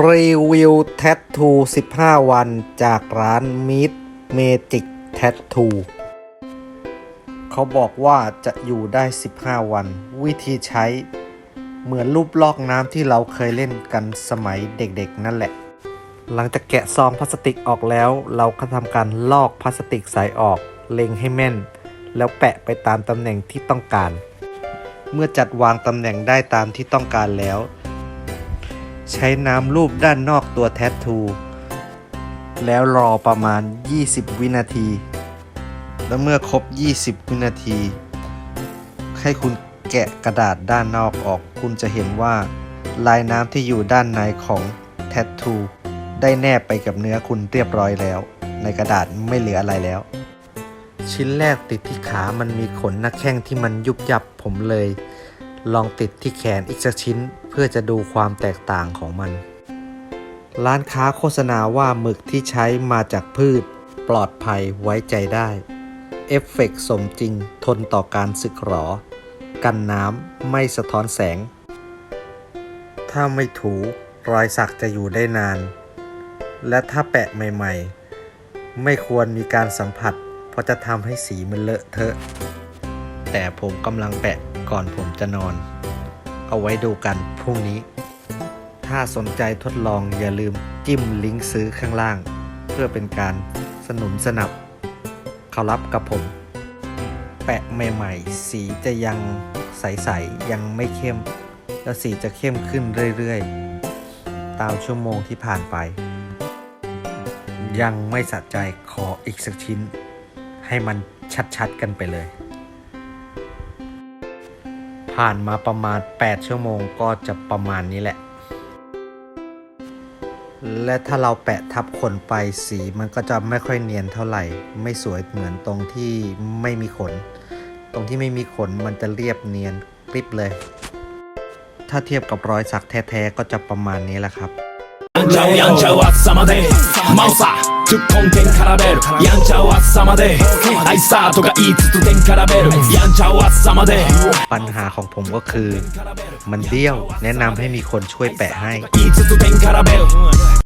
รีวิวแท t ทู 15 วันจากร้านมิดเมจิกแท t ทูเขาบอกว่าจะอยู่ได้ 15 วัน วิธีใช้เหมือนรูปลอกน้ำที่เราเคยเล่นกันสมัยเด็กๆ นั่นแหละ หลังจากแกะซองพลาสติกออกแล้ว เราก็ทำการลอกพลาสติกใสออก เล็งให้แม่น แล้วแปะไปตามตำแหน่งที่ต้องการ เมื่อจัดวางตำแหน่งได้ตามที่ต้องการแล้ว ใช้น้ำรูปด้านนอกตัวแท t ทู แล้วรอประมาณ 20 วินาที แล้วเมื่อครบ 20 วินาที ให้คุณแกะกระดาษด้านนอกออก คุณจะเห็นว่า ลายน้ำที่อยู่ด้านในของแท t ทูได้แนบไปกับเนื้อคุณเรียบร้อยแล้ว ในกระดาษไม่เหลืออะไรแล้ว ชิ้นแรกติดที่ขามันมีขนหน้าแข้งที่มันยุบยับผมเลย ลองติดที่แขนอีกสักชิ้นเพื่อจะดูความแตกต่างของมัน ร้านค้าโฆษณาว่าหมึกที่ใช้มาจากพืช ปลอดภัยไว้ใจได้ เอฟเฟกต์สมจริงทนต่อการสึกหรอ กันน้ำไม่สะท้อนแสง ถ้าไม่ถูรอยสักจะอยู่ได้นาน และถ้าแปะใหม่ ๆ ไม่ควรมีการสัมผัส เพราะจะทำให้สีมันเลอะเทอะ แต่ผมกำลังแปะ ก่อนผมจะนอน เอาไว้ดูกันพรุ่งนี้ ถ้าสนใจทดลองอย่าลืมจิ้มลิงก์ซื้อข้างล่าง เพื่อเป็นการสนุนสนับ เขารับกับผม แปะใหม่ๆ สีจะยังใสๆยังไม่เข้ม แล้วสีจะเข้มขึ้นเรื่อยๆ ตามชั่วโมงที่ผ่านไป ยังไม่สะใจขออีกสักชิ้น ให้มันชัดๆกันไปเลย ผ่านมาประมาณ 8 ชั่วโมงก็จะประมาณนี้แหละ และถ้าเราแปะทับขนไปสีมันก็จะไม่ค่อยเนียนเท่าไหร่ ไม่สวยเหมือนตรงที่ไม่มีขน ตรงที่ไม่มีขนมันจะเรียบเนียนกริบเลย ถ้าเทียบกับรอยสักแท้ๆก็จะประมาณนี้แหละครับ っ込んでんからべるやんちゃう暑さまでアイサーとか言いつつでんからべるやんちゃう暑さまで ปัญหาของผมก็คือ มันเบี้ยว แนะนำให้มีคนช่วยแปะให้ 言いつつでんからべる